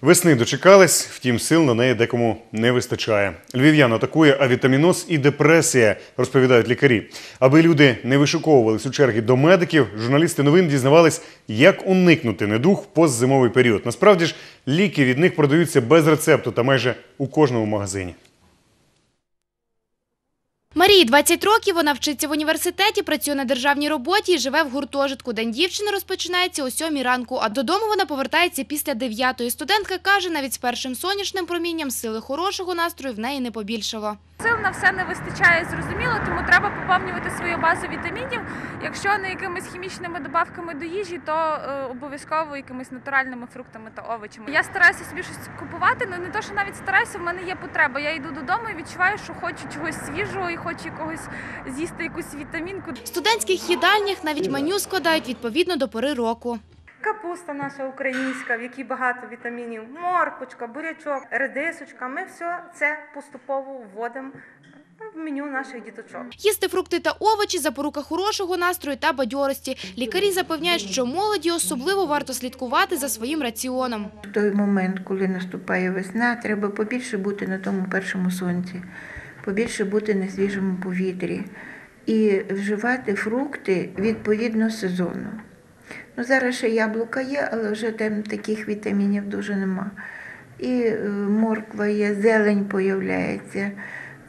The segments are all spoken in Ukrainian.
Весни дочекались, втім, сил на неї декому не вистачає. Львів'ян атакує авітаміноз і депресія, розповідають лікарі. Аби люди не вишуковувались у черги до медиків, журналісти новин дізнавались, як уникнути недух в постзимовий період. Насправді ж, ліки від них продаються без рецепту та майже у кожному магазині. Марії 20 років, вона вчиться в університеті, працює на державній роботі і живе в гуртожитку. День дівчини розпочинається о сьомій ранку, а додому вона повертається після дев'ятої. Студентка каже, навіть з першим сонячним промінням сили хорошого настрою в неї не побільшало. Сил на все не вистачає, зрозуміло, тому треба поповнювати свою базу вітамінів. Якщо не якимись хімічними добавками до їжі, то е, обов'язково якимись натуральними фруктами та овочами. Я стараюся собі щось купувати, ну не то, що навіть стараюся, в мене є потреба. Я йду додому і відчуваю, що хочу чогось свіжого і хочу якогось з'їсти якусь вітамінку. В студентських їдальнях навіть меню складають відповідно до пори року. Капуста наша українська, в якій багато вітамінів, морквочка, бурячок, редисочка. Ми все це поступово вводимо в меню наших діточок. Їсти фрукти та овочі – запорука хорошого настрою та бадьорості. Лікарі запевняють, що молоді особливо варто слідкувати за своїм раціоном. В той момент, коли наступає весна, треба побільше бути на тому першому сонці, побільше бути на свіжому повітрі і вживати фрукти відповідно сезону. Ну, зараз ще яблука є, але вже там таких вітамінів дуже нема. І е, морква є, зелень появляється,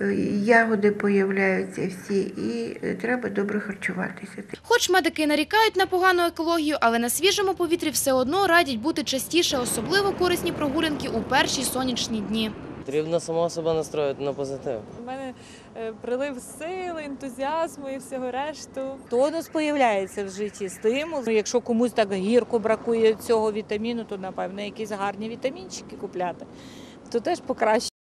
е, ягоди появляються всі, і е, треба добре харчуватися. Хоч медики нарікають на погану екологію, але на свіжому повітрі все одно радять бути частіше, особливо корисні прогулянки у перші сонячні дні. Потрібно само себе настроїти на позитив. У мене е, прилив сили, ентузіазму і всього решту. Тонус появляється в житті, стимул. Ну, Якщо комусь так гірко бракує цього вітаміну, то напевно якісь гарні вітамінчики купляти, то теж покращить.